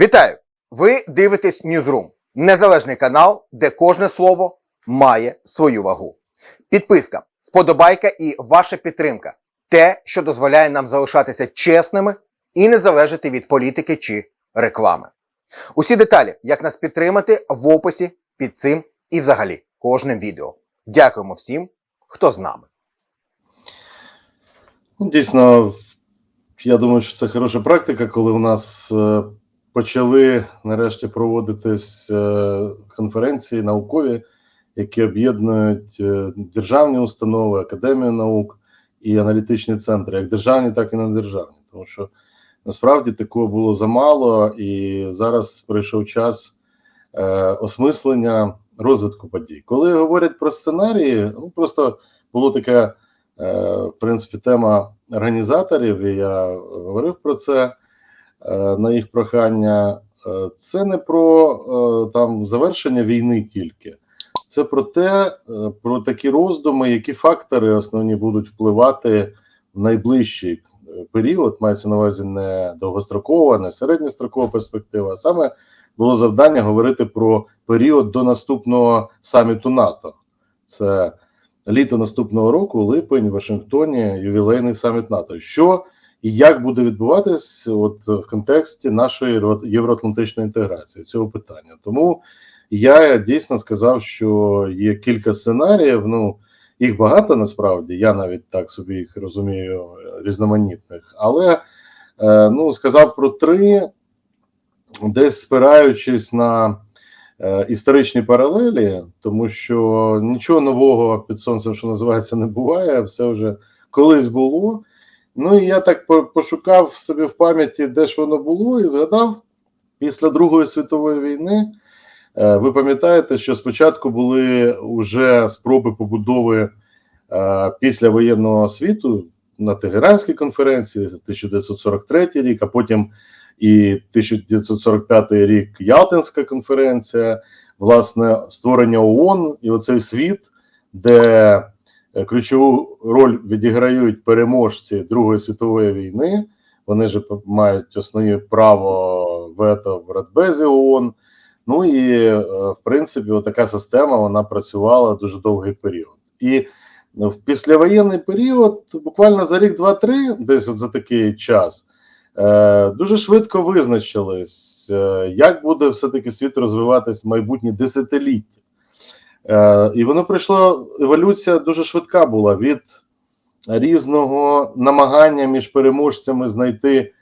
Вітаю! Ви дивитесь Newsroom – незалежний канал, де кожне слово має свою вагу. Підписка, вподобайка і ваша підтримка те, що дозволяє нам залишатися чесними і не залежати від політики чи реклами. Усі деталі, як нас підтримати, в описі під цим і взагалі кожним відео. Дякуємо всім, хто з нами. Ну, Дійсно, я думаю, що це хороша практика, коли у нас е, почали нарешті проводитись е, конференції наукові, які об'єднують е, державні установи, академію наук і аналітичні центри, як державні, так і недержавні. Тому що насправді такого було замало, і зараз прийшов час е, осмислення розвитку подій. Коли говорять про сценарії, ну просто було таке. В принципі, тема організаторів, і я говорив про це на їх прохання. Е, Це не про е, там завершення війни тільки, це про те, е, про такі роздуми, які фактори основні будуть впливати в найближчий е, період. Мається на увазі не довгострокова, не середньострокова перспектива. а Саме було завдання говорити про період до наступного саміту НАТО. Це літо наступного року, липень, Вашингтоні, ювілейний саміт НАТО. Що і як буде відбуватись от в контексті нашої євроатлантичної інтеграції цього питання? Тому я дійсно сказав, що є кілька сценаріїв. Ну їх багато насправді. Я навіть так собі їх розумію, е, різноманітних, але е, ну сказав про три, десь спираючись на е, історичні паралелі, тому що нічого нового під сонцем, що називається, не буває. Все вже колись було. Ну і я так пошукав собі в пам'яті, де ж воно було, і згадав після Другої світової війни. е, Ви пам'ятаєте, що спочатку були вже спроби побудови е, після воєнного світу на Тегеранській конференції 1943 рік, а потім і 1945 рік Ялтинська конференція, власне, створення ООН і оцей світ, де ключову роль відіграють переможці Другої світової війни. Вони ж мають основні право вето в Радбезі ООН. Ну і е, в принципі, така система вона працювала дуже довгий період. І в післявоєнний період, буквально за рік, два-три, десь от за такий час. Е, Дуже швидко визначились, е, як буде все-таки світ розвиватись в майбутні десятиліття. Е, І воно прийшло, еволюція дуже швидка була від різного намагання між переможцями знайти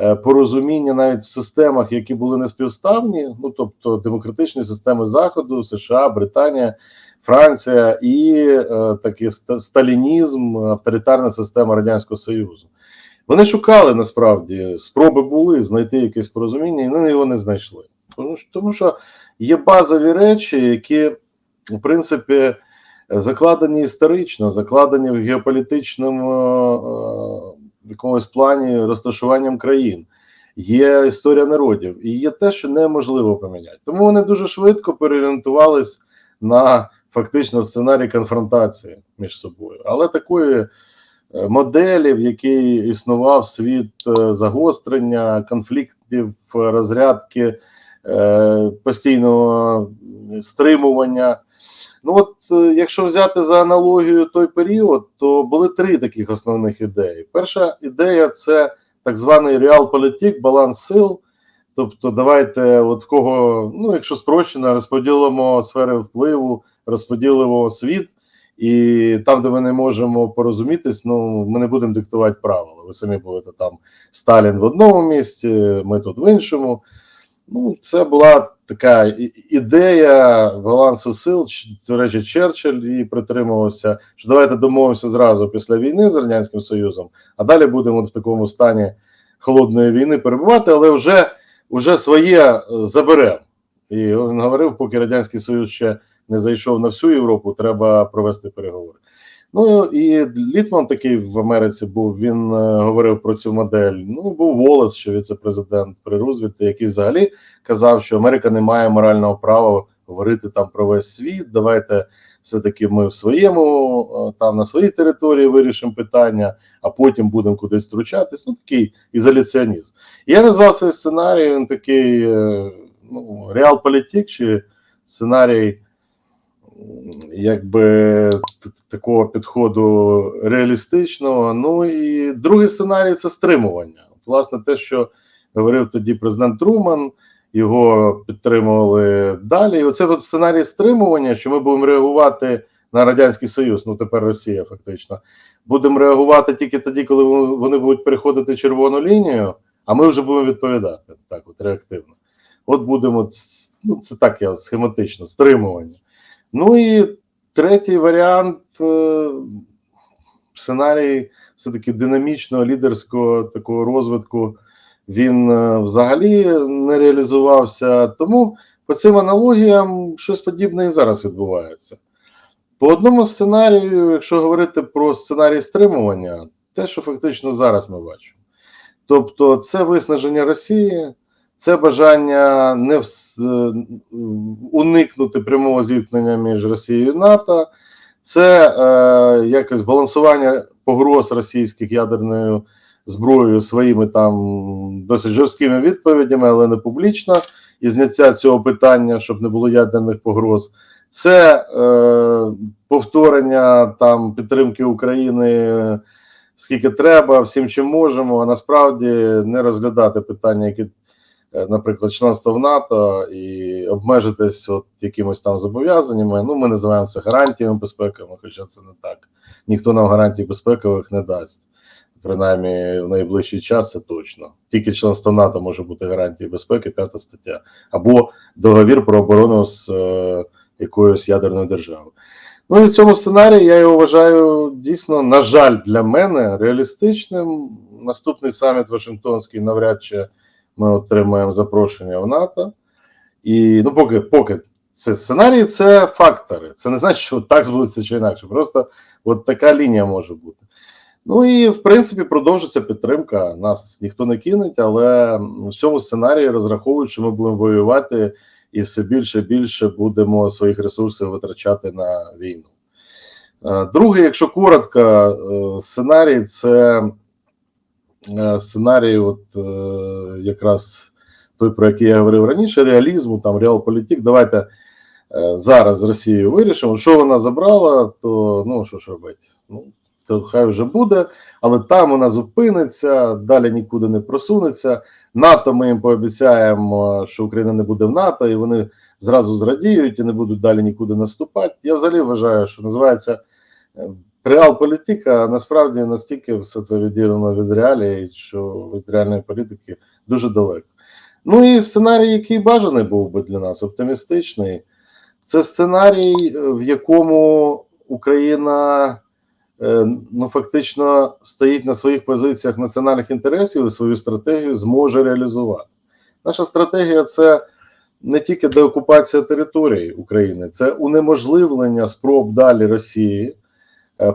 е, порозуміння навіть в системах, які були неспівставні, ну тобто демократичні системи Заходу, США, Британія, Франція і е, такий сталінізм, авторитарна система Радянського Союзу. Вони шукали насправді спроби були знайти якесь порозуміння, і вони його не знайшли. Тому що, тому що є базові речі, які, в принципі, закладені історично, закладені в геополітичному е, якомусь плані розташуванням країн. Є історія народів, і є те, що неможливо поміняти. Тому вони дуже швидко переорієнтувались на фактично сценарій конфронтації між собою. Але такої е, моделі, в якій існував світ е, загострення, конфліктів, розрядки, е, постійного стримування. Ну, от е, якщо взяти за аналогію той період, то були три таких основних ідеї. Перша ідея це так званий реалполітик, баланс сил. Тобто, давайте, от кого, ну якщо спрощено, розподілимо сфери впливу, розподілимо світ, і там, де ми не можемо порозумітись, ну ми не будемо диктувати правила. Ви самі будете там Сталін в одному місці, ми тут в іншому. Ну, це була така ідея балансу сил. До речі, Черчилль і притримувався, що давайте домовимося зразу після війни з Радянським Союзом, а далі будемо в такому стані холодної війни перебувати, але вже, вже своє е, заберемо. І він говорив, поки Радянський Союз ще не зайшов на всю Європу, треба провести переговори. Ну і Літман такий в Америці був. Він е, говорив про цю модель. Ну був Волес, що віце-президент при Рузвельті, який взагалі казав, що Америка не має морального права говорити там про весь світ. Давайте все-таки ми в своєму е, там на своїй території вирішимо питання, а потім будемо кудись втручатись. Ну такий ізоляціонізм. Я назвав цей сценарій він такий е, ну, реал-політик чи сценарій якби такого підходу реалістичного. Ну і другий сценарій це стримування. Власне, те, що говорив тоді президент Труман, його підтримували далі. І оце от сценарій стримування, що ми будемо реагувати на Радянський Союз, ну тепер Росія, фактично. Будемо реагувати тільки тоді, коли вони будуть переходити червону лінію, а ми вже будемо відповідати так, от реактивно. От будемо ну, це так я схематично, стримування. Ну і третій варіант е, сценарій все-таки динамічного лідерського такого розвитку. Він е, взагалі не реалізувався. Тому по цим аналогіям щось подібне і зараз відбувається. По одному сценарію, якщо говорити про сценарій стримування, те, що фактично зараз ми бачимо. Тобто, це виснаження Росії, це бажання не вс- е, уникнути прямого зіткнення між Росією і НАТО, це е, якось балансування погроз російських ядерною зброєю своїми там досить жорсткими відповідями, але не публічно, і зняття цього питання, щоб не було ядерних погроз. Це е, повторення там підтримки України е, скільки треба, всім чим можемо, а насправді не розглядати питання, які, наприклад, членство в НАТО і обмежитись от якимось там зобов'язаннями. Ну, ми називаємо це гарантіями безпеки, хоча це не так. Ніхто нам гарантій безпекових не дасть. Принаймні в найближчий час це точно. Тільки членство НАТО може бути гарантією безпеки, п'ята стаття, або договір про оборону з е, якоюсь ядерною державою. Ну і в цьому сценарії я його вважаю дійсно, на жаль, для мене реалістичним. Наступний саміт Вашингтонський навряд чи ми отримаємо запрошення в НАТО. І ну, поки, поки це сценарій, це фактори. Це не значить, що так збудеться чи інакше. Просто от така лінія може бути. Ну і в принципі продовжиться підтримка. Нас ніхто не кинеть, але в цьому сценарії розраховують, що ми будемо воювати і все більше і більше будемо своїх ресурсів витрачати на війну. Е, Другий, якщо коротко, е, сценарій це сценарій, от е, якраз той, про який я говорив раніше, реалізму, там реалполітик. Давайте е, зараз з Росією вирішимо. Що вона забрала, то ну що ж робити? Ну, то хай вже буде, але там вона зупиниться, далі нікуди не просунеться. НАТО ми їм пообіцяємо, що Україна не буде в НАТО, і вони зразу зрадіють і не будуть далі нікуди наступати. Я взагалі вважаю, що називається е, реал-політика, насправді настільки все це відірвано від реалії, що від реальної політики дуже далеко. Ну і сценарій, який бажаний був би для нас, оптимістичний, це сценарій, е, в якому Україна е, ну фактично стоїть на своїх позиціях національних інтересів і свою стратегію зможе реалізувати. Наша стратегія це не тільки деокупація території України, це унеможливлення спроб далі Росії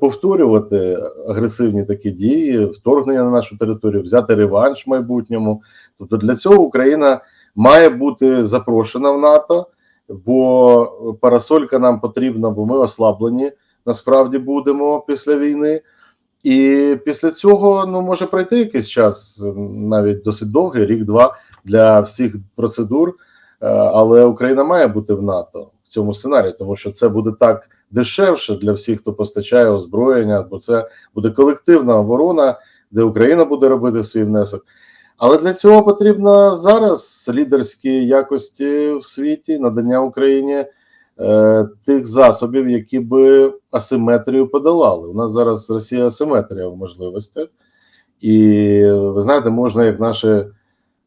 повторювати агресивні такі дії, вторгнення на нашу територію, взяти реванш в майбутньому. Тобто для цього Україна має бути запрошена в НАТО, бо парасолька нам потрібна, бо ми ослаблені насправді будемо після війни. І після цього ну може пройти якийсь час, навіть досить довгий, рік-два для всіх процедур. Е, Але Україна має бути в НАТО в цьому сценарії, тому що це буде так дешевше для всіх, хто постачає озброєння, бо це буде колективна оборона, де Україна буде робити свій внесок. Але для цього потрібно зараз лідерські якості в світі, надання Україні е, тих засобів, які би асиметрію подолали. У нас зараз Росія асиметрія в можливостях, і ви знаєте, можна як наші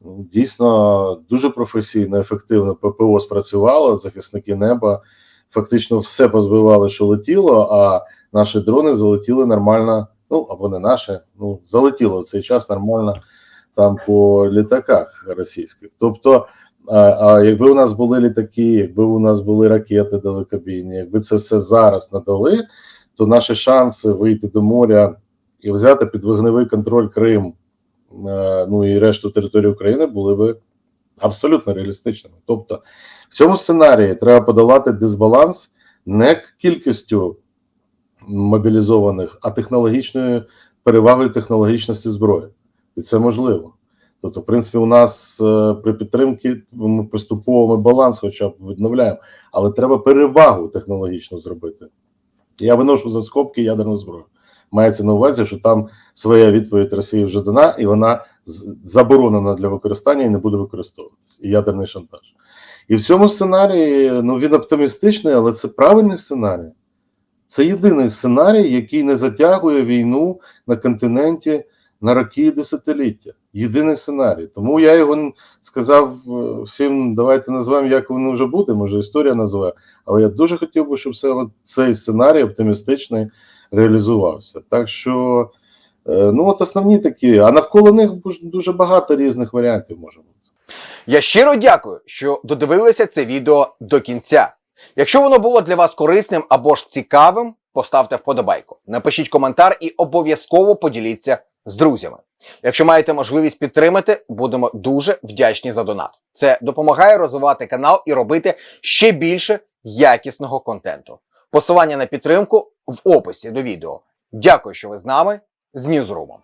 ну, дійсно дуже професійно, ефективно ППО спрацювало, захисники неба фактично все позбивали, що летіло, а наші дрони залетіли нормально. Ну або не наші, ну залетіло в цей час нормально там по літаках російських. Тобто, а, а якби у нас були літаки, якби у нас були ракети далекобійні, якби це все зараз надали, то наші шанси вийти до моря і взяти під вогневий контроль Крим, е, ну і решту території України були би абсолютно реалістичними. Тобто, в цьому сценарії треба подолати дисбаланс не кількістю мобілізованих, а технологічною перевагою технологічності зброї. І це можливо. Тобто, в принципі, у нас е, при підтримці ми поступово ми баланс, хоча б відновляємо, але треба перевагу технологічно зробити. Я виношу за скобки ядерну зброю. Мається на увазі, що там своя відповідь Росії вже дана, і вона заборонена для використання і не буде використовуватися. І ядерний шантаж. І в цьому сценарії ну він оптимістичний, але це правильний сценарій. Це єдиний сценарій, який не затягує війну на континенті на роки і десятиліття. Єдиний сценарій. Тому я його сказав е, всім, давайте назвемо, як воно вже буде, може історія називає. Але я дуже хотів би, щоб все цей сценарій оптимістичний реалізувався. Так що, ну от основні такі, а навколо них дуже багато різних варіантів може бути. Я щиро дякую, що додивилися це відео до кінця. Якщо воно було для вас корисним або ж цікавим, поставте вподобайку, напишіть коментар і обов'язково поділіться з друзями. Якщо маєте можливість підтримати, будемо дуже вдячні за донат. Це допомагає розвивати канал і робити ще більше якісного контенту. Посилання на підтримку в описі до відео. Дякую, що ви з нами з Ньюзрумом.